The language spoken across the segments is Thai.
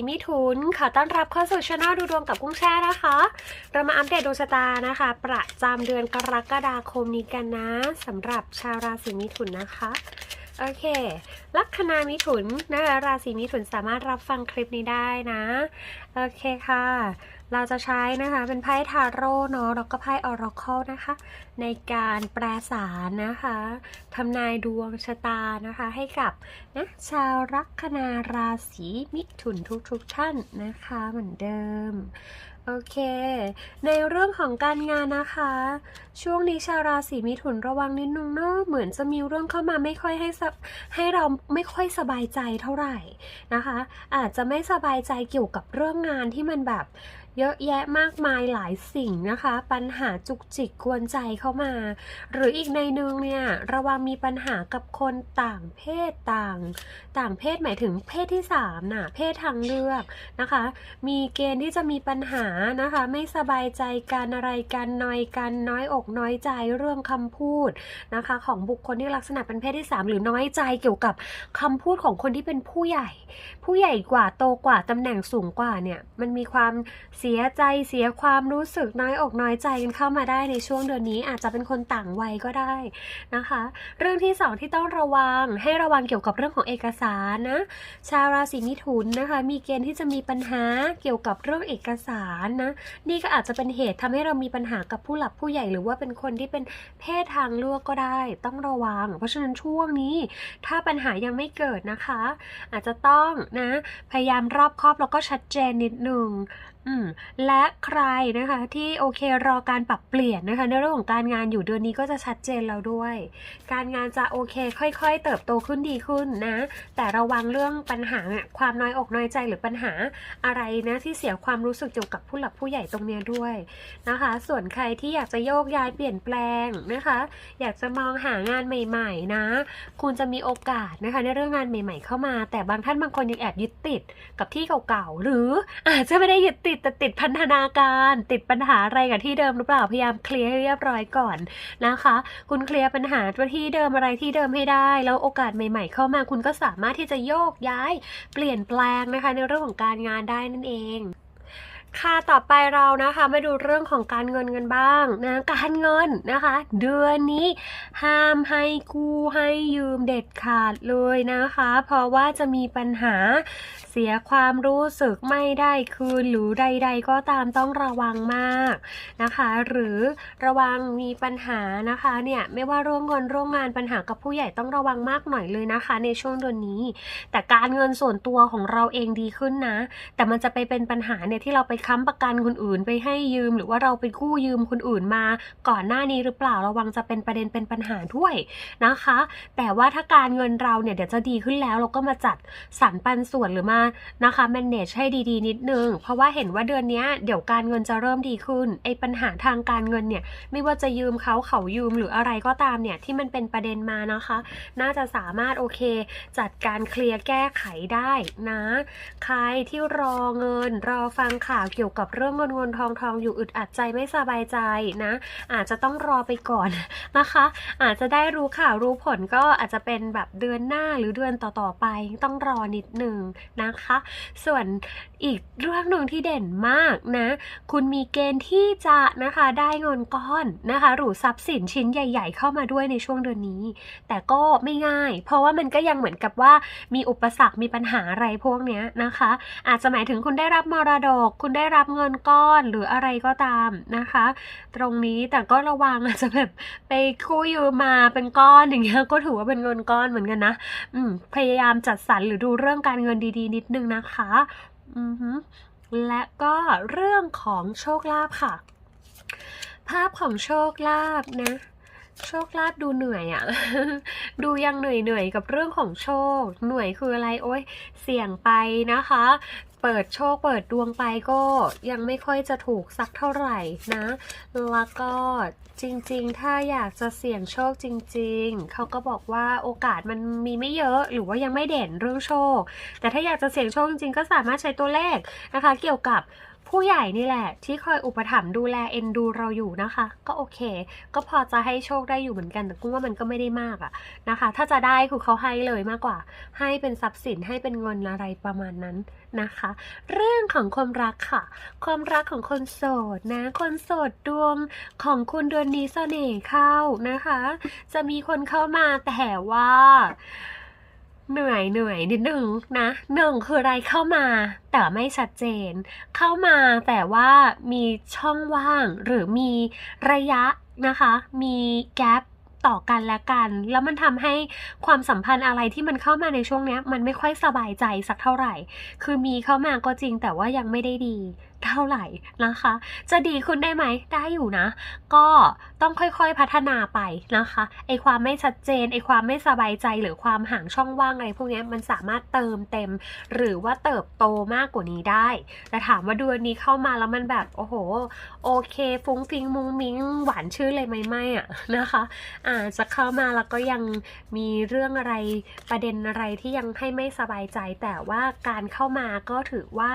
ีมิถุนขอต้อนรับเข้าสู่ช anel ดูดวงกับกุ้งแช่นะคะ เรามาอัปเดตดวงชะตานะคะ ประจำเดือนกรกฎาคมนี้กันนะสำหรับชาวราศีมิถุนนะคะ โอเค ลัคนามิถุนนะคะราศีมิถุนสามารถรับฟังคลิปนี้ได้นะ โอเคค่ะ เราจะใช้นะคะ เป็นไพ่ทาโร่เนาะแล้วก็ไพ่ออราเคิลนะคะ ในการแปลสารนะคะทำนายดวงชะตานะคะ ให้กับนะชาวลัคนาราศีมิถุนทุกๆท่านนะคะเหมือนเดิม โอเค ในเรื่องของการงานนะคะ ช่วงนี้ชาวราศีมิถุนระวังนิดนึงเนาะเหมือนจะมีเรื่องเข้ามาไม่ค่อยให้สบให้เราไม่ค่อยสบายใจเท่าไหร่นะคะ อาจจะไม่สบายใจเกี่ยวกับเรื่องงานที่มันแบบ เยอะแยะมากมายหลายสิ่งนะคะ ปัญหาจุกจิกกวนใจเข้ามา หรืออีกในนึงเนี่ยระวังมีปัญหากับคนต่างเพศต่าง ต่างเพศหมายถึงเพศที่สามน่ะเพศทางเลือกนะคะ มีเกณฑ์ที่จะมีปัญหานะคะ ไม่สบายใจกันอะไรกันน้อยกันน้อยอกน้อยใจเรื่องคำพูดนะคะ ของบุคคลที่ลักษณะเป็นเพศที่สามหรือน้อยใจเกี่ยวกับคำพูดของคนที่เป็นผู้ใหญ่ ผู้ใหญ่กว่าโตกว่าตำแหน่งสูงกว่าเนี่ยมันมีความเสียใจเสียความรู้สึกน้อยอกน้อยใจกันเข้ามาได้ในช่วงเดือนนี้ อาจจะเป็นคนต่างวัยก็ได้นะคะ เรื่องที่สองที่ต้องระวังให้ระวังเกี่ยวกับเรื่องของเอกสารนะ ชาวราศีมิถุนนะคะ มีเกณฑ์ที่จะมีปัญหาเกี่ยวกับเรื่องเอกสารนะ นี่ก็อาจจะเป็นเหตุทำให้เรามีปัญหากับผู้หลักผู้ใหญ่หรือว่าเป็นคนที่เป็นเพศทางเลือกก็ได้ ต้องระวัง เพราะฉะนั้นช่วงนี้ ถ้าปัญหายังไม่เกิดนะคะ อาจจะต้องนะพยายามรอบคอบแล้วก็ชัดเจนนิดหนึ่ง และใครนะคะที่โอเครอการปรับเปลี่ยนนะคะในเรื่องของการงานอยู่เดือนนี้ก็จะชัดเจนแล้วด้วย การงานจะโอเค ค่อย ๆ เติบโตขึ้นดีขึ้นนะ แต่ระวังเรื่องปัญหาความน้อยอกน้อยใจหรือปัญหาอะไรนะที่เสียความรู้สึกเกี่ยวกับผู้หลักผู้ใหญ่ตรงนี้ด้วยนะคะ ส่วนใครที่อยากจะโยกย้ายเปลี่ยนแปลงนะคะ อยากจะมองหางานใหม่ ๆ นะ คุณจะมีโอกาสนะคะในเรื่องงานใหม่ ๆ เข้ามา แต่บางท่านบางคนยังแอบยึดติดกับที่เก่าๆหรืออาจจะไม่ได้ยึดติดแต่ติดพันธนาการติดปัญหาอะไรกับที่เดิมหรือเปล่าพยายามเคลียร์ให้เรียบร้อยก่อนนะคะ คุณเคลียร์ปัญหาว่าที่เดิมอะไรที่เดิมให้ได้ แล้วโอกาสใหม่ ๆ เข้ามาคุณก็สามารถที่จะโยกย้าย เปลี่ยนแปลงนะคะ ในเรื่องของการงานได้นั่นเองค่ะ ต่อไปเรานะคะมาดูเรื่องของการเงินกันบ้างนะ การเงินนะคะ เดือนนี้ห้ามให้กู้ให้ยืมเด็ดขาดเลยนะคะ เพราะว่าจะมีปัญหา เสียความรู้สึกไม่ได้คืนหรือใด ๆ ก็ตามต้องระวังมากนะคะ หรือระวังมีปัญหานะคะเนี่ยไม่ว่าร่วมเงินร่วมงานปัญหากับผู้ใหญ่ต้องระวังมากหน่อยเลยนะคะ ในช่วงเดือนนี้ แต่การเงินส่วนตัวของเราเองดีขึ้นนะ แต่มันจะไปเป็นปัญหาเนี่ยที่เราไปค้ำประกันคนอื่นไปให้ยืม หรือว่าเราไปกู้ยืมคนอื่นมา ก่อนหน้านี้หรือเปล่าระวังจะเป็นประเด็นเป็นปัญหาด้วยนะคะ แต่ว่าถ้าการเงินเราเนี่ยเดี๋ยวจะดีขึ้นแล้วเราก็มาจัดสรรปันส่วนหรือมานะคะ manage ให้ดีๆ นิดนึง เพราะว่าเห็นว่าเดือนนี้เดี๋ยวการเงินจะเริ่มดีขึ้นไอ้ปัญหาทางการเงินเนี่ย ไม่ว่าจะยืมเขาเขายืมหรืออะไรก็ตามเนี่ย ที่มันเป็นประเด็นมานะคะ น่าจะสามารถโอเค จัดการเคลียร์แก้ไขได้นะ ใครที่รอเงิน รอฟังข่าวเกี่ยวกับเรื่องเงินเงินทองทองอยู่อึดอัดใจไม่สบายใจนะ อาจจะต้องรอไปก่อนนะคะ อาจจะได้รู้ข่าวรู้ผลก็อาจจะเป็นแบบเดือนหน้าหรือเดือนต่อๆไปต้องรอนิดหนึ่งนะคะ ส่วนอีกเรื่องหนึ่งที่เด่นมากนะ คุณมีเกณฑ์ที่จะนะคะได้เงินก้อนนะคะ หรือทรัพย์สินชิ้นใหญ่ ๆ เข้ามาด้วยในช่วงเดือนนี้ แต่ก็ไม่ง่าย เพราะว่ามันก็ยังเหมือนกับว่ามีอุปสรรคมีปัญหาอะไรพวกเนี้ยนะคะ อาจจะหมายถึงคุณได้รับมรดก คุณได้รับเงินก้อนหรืออะไรก็ตามนะคะ ตรงนี้แต่ก็ระวังอาจจะแบบไปกู้ยืมมาเป็นก้อนอย่างเงี้ยก็ถือว่าเป็นเงินก้อนเหมือนกันนะพยายามจัดสรรหรือดูเรื่องการเงินดีๆนิดนึงนะคะอือฮึและก็เรื่องของโชคลาภค่ะ ภาพของโชคลาภนะ โชคลาภดูเหนื่อยอะดูยังเหนื่อยเหนื่อยๆกับเรื่องของโชคหน่วยคืออะไรโอ้ยเสี่ยงไปนะคะ เปิดโชคเปิดดวงไปก็ยังไม่ค่อยจะถูกสักเท่าไหร่นะ แล้วก็จริงๆ ถ้าอยากจะเสี่ยงโชคจริง ๆ เขาก็บอกว่าโอกาสมันมีไม่เยอะหรือว่ายังไม่เด่นเรื่องโชค แต่ถ้าอยากจะเสี่ยงโชคจริงๆ ก็สามารถใช้ตัวเลขนะคะ เกี่ยวกับ ผู้ใหญ่นี่แหละ ที่คอยอุปถัมภ์ดูแลเอ็นดูเราอยู่นะคะ ก็โอเค ก็พอจะให้โชคได้อยู่เหมือนกันแต่กุ้งว่ามันก็ไม่ได้มากอะนะคะ ถ้าจะได้คือเขาให้เลยมากกว่า ให้เป็นทรัพย์สินให้เป็นเงินอะไรประมาณนั้นนะคะ เรื่องของความรักค่ะ ความรักของคนโสดนะ คนโสดดวงของคุณเดือนนี้เสน่ห์เข้านะคะ จะมีคนเข้ามาแต่ว่า เหนื่อยเหนื่อยนิดนึงนะหนึ่งคืออะไรเข้ามา แต่ไม่ชัดเจน เข้ามาแต่ว่ามีช่องว่างหรือมีระยะนะคะ มีแกลบต่อกันและกัน แล้วมันทำให้ความสัมพันธ์อะไรที่มันเข้ามาในช่วงเนี้ย มันไม่ค่อยสบายใจสักเท่าไหร่ คือมีเข้ามาก็จริงแต่ว่ายังไม่ได้ดี เท่าไหร่นะคะ จะดีขึ้นได้ไหมได้อยู่นะ ก็ต้องค่อยๆพัฒนาไปนะคะไอความไม่ชัดเจนไอความไม่สบายใจหรือความห่างช่องว่างอะไรพวกนี้มันสามารถเติมเต็ม หรือว่าเติบโตมากกว่านี้ได้ แต่ถามว่าเดือนนี้เข้ามาแล้วมันแบบโอ้โหโอเค ฟุ้งฟิงมุงมิงหวานชื่อเลยไหมไม่อะนะคะอาจจะเข้ามาแล้วก็ยังมีเรื่องอะไรประเด็นอะไรที่ยังให้ไม่สบายใจ แต่ว่าการเข้ามาก็ถือว่า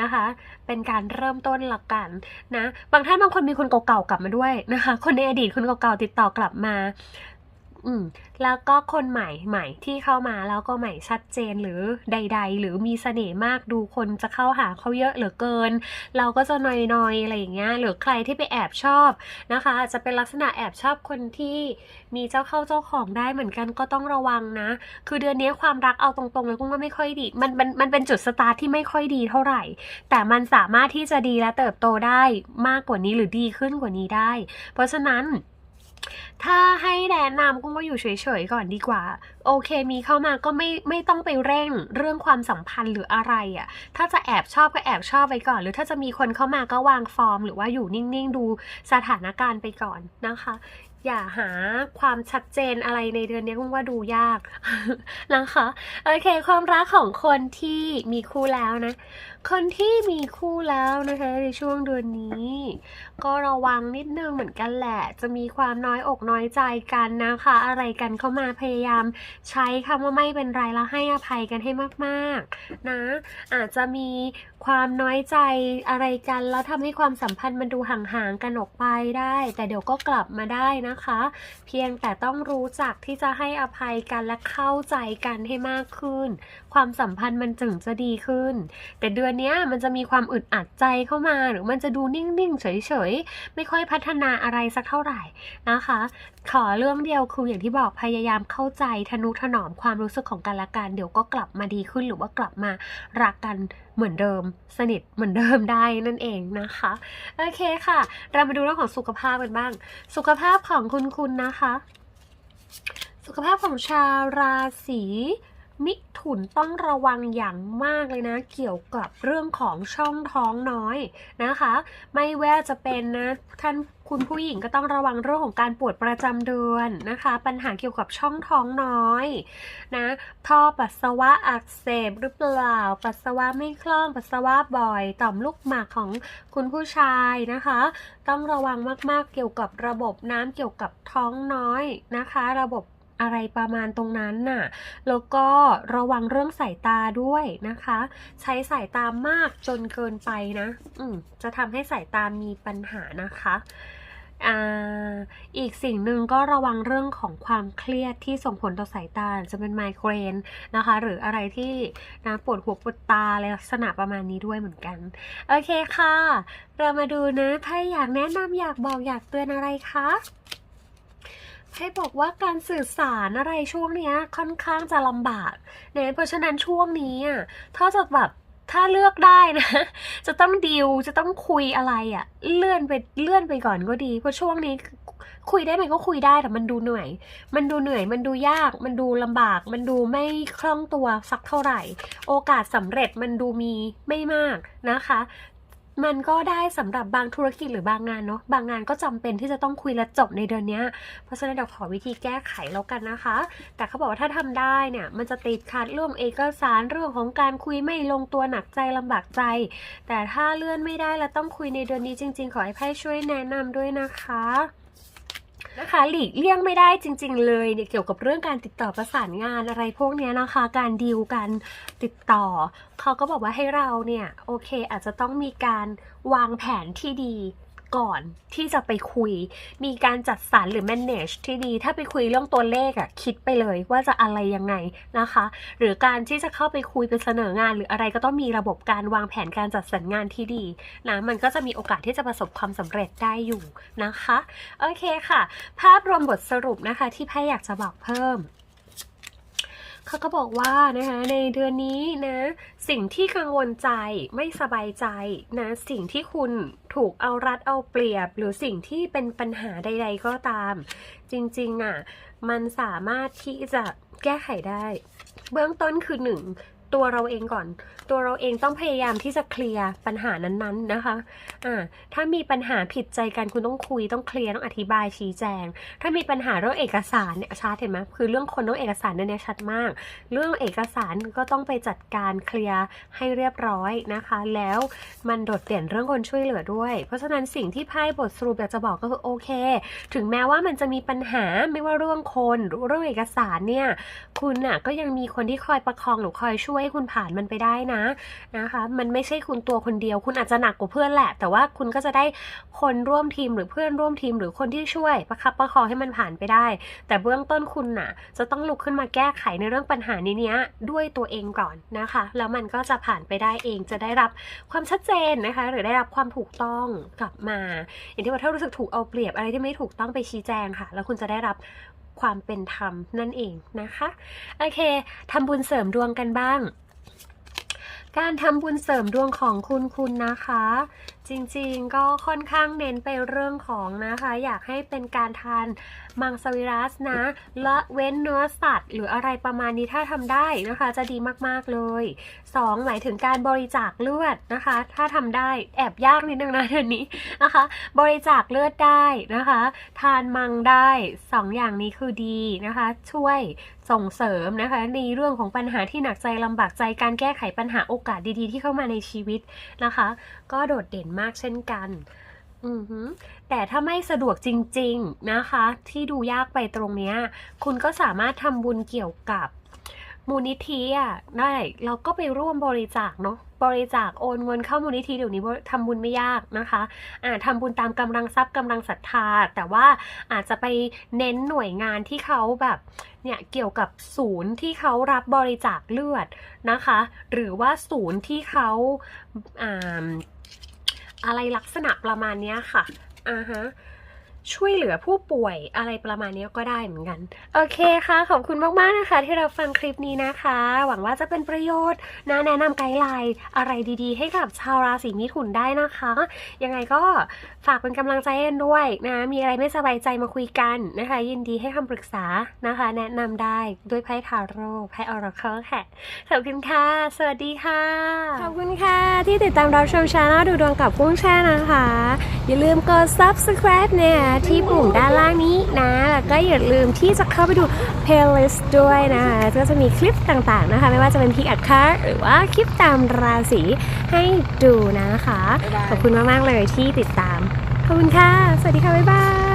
นะคะ เป็นการเริ่มต้นละกันนะ บางท่านบางคนมีคนเก่าๆกลับมาด้วยนะคะ คนในอดีตคนเก่าๆติดต่อกลับมา อืมแล้วก็คนใหม่ใหม่ที่เข้ามาแล้วก็ใหม่ชัดเจนหรือใด ๆ หรือมีเสน่ห์มากดูคนจะเข้าหาเขาเยอะเหลือเกิน เราก็จะนอยๆอะไรอย่างเงี้ยหรือใครที่ไปแอบชอบนะคะอาจจะเป็นลักษณะแอบชอบคนที่มีเจ้าเข้าเจ้าของได้เหมือนกันก็ต้องระวังนะ คือเดือนนี้ความรักเอาตรงๆเลยกุ้งว่าไม่ค่อยดี มันมันมันเป็นจุดสตาร์ทที่ไม่ค่อยดีเท่าไหร่ แต่มันสามารถที่จะดีและเติบโตได้มากกว่านี้หรือดีขึ้นกว่านี้ได้ เพราะฉะนั้น ถ้าให้แนะนำกุ้งว่าอยู่เฉยๆก่อนดีกว่า โอเคมีเข้ามาก็ไม่ไม่ต้องไปเร่งเรื่องความสัมพันธ์หรืออะไรอะ่ะ ถ้าจะแอบชอบก็แอบชอบไปก่อน หรือถ้าจะมีคนเข้ามาก็วางฟอร์ม หรือว่าอยู่นิ่งๆดูสถานการณ์ไปก่อนนะคะ อย่าหาความชัดเจนอะไรในเดือนนี้กุ้งว่าดูยากนะคะโอเค ความรักของคนที่มีคู่แล้วนะ คนที่มีคู่แล้วนะคะในช่วงเดือนนี้ ก็ระวังนิดนึงเหมือนกันแหละ จะมีความน้อยอกน้อยใจกันนะคะ อะไรกันเข้ามาพยายาม ใช้คำว่าไม่เป็นไรแล้วให้อภัยกันให้มากๆนะ อาจจะมีความน้อยใจอะไรกันแล้วทำให้ความสัมพันธ์มันดูห่างๆกันออกไปได้ แต่เดี๋ยวก็กลับมาได้นะคะ เพียงแต่ต้องรู้จักที่จะให้อภัยกันและเข้าใจกันให้มากขึ้น ความสัมพันธ์มันถึงจะดีขึ้น แต่เดือนเนี้ยมันจะมีความอึดอัดใจเข้ามา หรือมันจะดูนิ่งๆเฉยๆไม่ค่อยพัฒนาอะไรสักเท่าไหร่นะคะ ขอเรื่องเดียวคืออย่างที่บอกพยายามเข้าใจทนุถนอมความรู้สึกของกันและกันเดี๋ยวก็กลับมาดีขึ้นหรือว่ากลับมารักกันเหมือนเดิม สนิทเหมือนเดิมได้นั่นเองนะคะโอเคค่ะ เรามาดูเรื่องของสุขภาพกันบ้าง สุขภาพของคุณคุณนะคะ สุขภาพของชาวราศี มิถุนต้องระวังอย่างมากเลยนะ เกี่ยวกับเรื่องของช่องท้องน้อยนะคะ ไม่ว่าจะเป็นนะท่านคุณผู้หญิงก็ต้องระวังเรื่องของการปวดประจำเดือนนะคะ ปัญหาเกี่ยวกับช่องท้องน้อยนะท่อปัสสาวะอักเสบหรือเปล่า ปัสสาวะไม่คล่องปัสสาวะบ่อย ต่อมลูกหมากของคุณผู้ชายนะคะ ต้องระวังมากๆเกี่ยวกับระบบน้ำเกี่ยวกับท้องน้อยนะคะ ระบบ อะไรประมาณตรงนั้นน่ะ แล้วก็ระวังเรื่องสายตาด้วยนะคะ ใช้สายตามากจนเกินไปนะ อืมจะทำให้สายตามีปัญหานะคะอ่าอีกสิ่งหนึ่งก็ระวังเรื่องของความเครียดที่ส่งผลต่อสายตาจะเป็นไมเกรนนะคะ หรืออะไรที่นะปวดหัวปวดตาอะไรลักษณะประมาณนี้ด้วยเหมือนกัน โอเคค่ะ เรามาดูนะไพ่อยากแนะนำอยากบอกอยากเตือนอะไรคะ ไพ่บอกว่าการสื่อสารอะไรช่วงเนี้ยค่อนข้างจะลำบากเนี่ยเพราะฉะนั้นช่วงนี้อะถ้าจะแบบถ้าเลือกได้นะ จะต้องดิวจะต้องคุยอะไรอะ่ะ เลื่อนไปเลื่อนไปก่อนก็ดี เพราะช่วงนี้คุยได้ไหมก็คุยได้แต่มันดูเหนื่อย มันดูเหนื่อย มันดูยาก มันดูลำบาก มันดูไม่คล่องตัวสักเท่าไหร่ โอกาสสำเร็จมันดูมีไม่มากนะคะ มันก็ได้สำหรับบางธุรกิจหรือบางงานเนาะบางงานก็จำเป็นที่จะต้องคุยและจบในเดือนนี้ เพราะฉะนั้นเดี๋ยวขอวิธีแก้ไขแล้วกันนะคะ แต่เขาบอกว่าถ้าทำได้เนี่ยมันจะติดขัดเรื่องเอกสารเรื่องของการคุยไม่ลงตัวหนักใจลำบากใจ แต่ถ้าเลื่อนไม่ได้และต้องคุยในเดือนนี้จริง ๆ ขอให้ไพ่ช่วยแนะนำด้วยนะคะ นะคะ หลีกเลี่ยงไม่ได้จริง ๆ เลยเนี่ยเกี่ยวกับเรื่องการติดต่อประสานงานอะไรพวกเนี้ยนะคะ การดีลการติดต่อ เขาก็บอกว่าให้เราเนี่ย โอเค อาจจะต้องมีการวางแผนที่ดี ก่อนที่จะไปคุย มีการจัดสรรหรือ manage ที่ดี ถ้าไปคุยเรื่องตัวเลขอะคิดไปเลยว่าจะอะไรยังไงนะคะ หรือการที่จะเข้าไปคุยไปเสนองาน หรืออะไรก็ต้องมีระบบการวางแผนการจัดสรรงานที่ดีนะมันก็จะมีโอกาสที่จะประสบความสำเร็จได้อยู่นะคะโอเคค่ะ ภาพรวมบทสรุปนะคะ ที่ไพ่อยากจะบอกเพิ่ม เขาก็บอกว่านะคะในเดือนนี้นะสิ่งที่กังวลใจไม่สบายใจนะสิ่งที่คุณถูกเอารัดเอาเปรียบ หรือสิ่งที่เป็นปัญหาใด ๆ ก็ตาม จริงๆอะมันสามารถที่จะแก้ไขได้ เบื้องต้นคือหนึ่ง ตัวเราเองก่อน ตัวเราเองต้องพยายามที่จะเคลียร์ปัญหานั้นๆนะคะอ่าถ้ามีปัญหาผิดใจกันคุณต้องคุยต้องเคลียร์ต้องอธิบายชี้แจง ถ้ามีปัญหาเรื่องเอกสารเนี่ยชัดเห็นไหมคือเรื่องคนเรื่องเอกสารเนี่ยชัดมาก เรื่องเอกสารก็ต้องไปจัดการเคลียร์ให้เรียบร้อยนะคะ แล้วมันโดดเด่นเรื่องคนช่วยเหลือด้วย เพราะฉะนั้นสิ่งที่ไพ่บทสรุปอยากจะบอกก็คือโอเค ถึงแม้ว่ามันจะมีปัญหาไม่ว่าเรื่องคนหรือเรื่องเอกสารเนี่ยคุณน่ะก็ยังมีคนที่คอยประคองหรือคอยช่วยให้คุณผ่านมันไปได้นะนะคะ มันไม่ใช่คุณตัวคนเดียว คุณอาจจะหนักกว่าเพื่อนแหละ แต่ว่าคุณก็จะได้คนร่วมทีมหรือเพื่อนร่วมทีมหรือคนที่ช่วยประคับประคองให้มันผ่านไปได้ แต่เบื้องต้นคุณน่ะ จะต้องลุกขึ้นมาแก้ไขในเรื่องปัญหานี้เนี้ยด้วยตัวเองก่อนนะคะ แล้วมันก็จะผ่านไปได้เองจะได้รับความชัดเจนนะคะ หรือได้รับความถูกต้องกลับมา อย่างที่ว่าถ้ารู้สึกถูกเอาเปรียบอะไรที่ไม่ถูกต้องไปชี้แจงค่ะ แล้วคุณจะได้รับ ความเป็นธรรมนั่นเองนะคะโอเคทำบุญเสริมดวงกันบ้าง การทำบุญเสริมดวงของคุณคุณนะคะจริงๆก็ค่อนข้างเน้นไปเรื่องของนะคะ อยากให้เป็นการทานมังสวิรัสนะละเว้นเนื้อสัตว์ หรืออะไรประมาณนี้ถ้าทำได้นะคะ จะดีมากๆเลย 2 หมายถึงการบริจาคเลือดนะคะ ถ้าทำได้แอบยากนิดนึงนะเดือนนี้นะคะ บริจาคเลือดได้นะคะ ทานมังได้ 2 อย่างนี้คือดีนะคะ ช่วยส่งเสริมนะคะ ในเรื่องของปัญหาที่หนักใจลำบากใจการแก้ไขปัญหาโอกาสดีๆ ที่เข้ามาในชีวิตนะคะ ก็โดดเด่นมากเช่นกันแต่ถ้าไม่สะดวกจริง ๆนะคะ ที่ดูยากไปตรงนี้คุณก็สามารถทำบุญเกี่ยวกับมูลนิธิอะได้เราก็ไปร่วมบริจาคเนาะบริจาคโอนเงินเข้ามูลนิธิเดี๋ยวนี้ทำบุญไม่ยากนะคะอ่าทำบุญตามกำลังทรัพย์กำลังศรัทธา แต่ว่าอาจจะไปเน้นหน่วยงานที่เขาแบบเนี่ยเกี่ยวกับศูนย์ที่เขารับบริจาคเลือดนะคะ หรือว่าศูนย์ที่เขาอ่า อะไรลักษณะประมาณนี้ค่ะอ่าฮะ ช่วยเหลือผู้ป่วยอะไรประมาณนี้ก็ได้เหมือนกัน โอเคค่ะ ขอบคุณมาก ๆ นะคะ ที่เราฟังคลิปนี้นะคะ หวังว่าจะเป็นประโยชน์นะแนะนำไกด์ไลน์อะไรดีๆ ให้กับชาวราศีมิถุนได้นะคะ ยังไงก็ฝากเป็นกำลังใจกันด้วยนะ มีอะไรไม่สบายใจมาคุยกันนะคะ ยินดีให้คำปรึกษานะคะ แนะนำได้ด้วยไพ่ทาโร่ไพ่ออราเคิลค่ะ ขอบคุณค่ะ สวัสดีค่ะ ขอบคุณค่ะ ที่ติดตามรับชมชาแนลดูดวงกับกุ้งแช่นะคะ อย่าลืมกด subscribe เนี่ยที่ปุ่มด้านล่างนี้นะ แล้วก็อย่าลืมที่จะเข้าไปดู playlist ด้วยนะคะก็จะมีคลิปต่างๆนะคะ ไม่ว่าจะเป็นพิกอัคคาหรือว่าคลิปตามราศีให้ดูนะคะ ขอบคุณมากๆเลยที่ติดตาม ขอบคุณค่ะ สวัสดีค่ะ บ๊ายบาย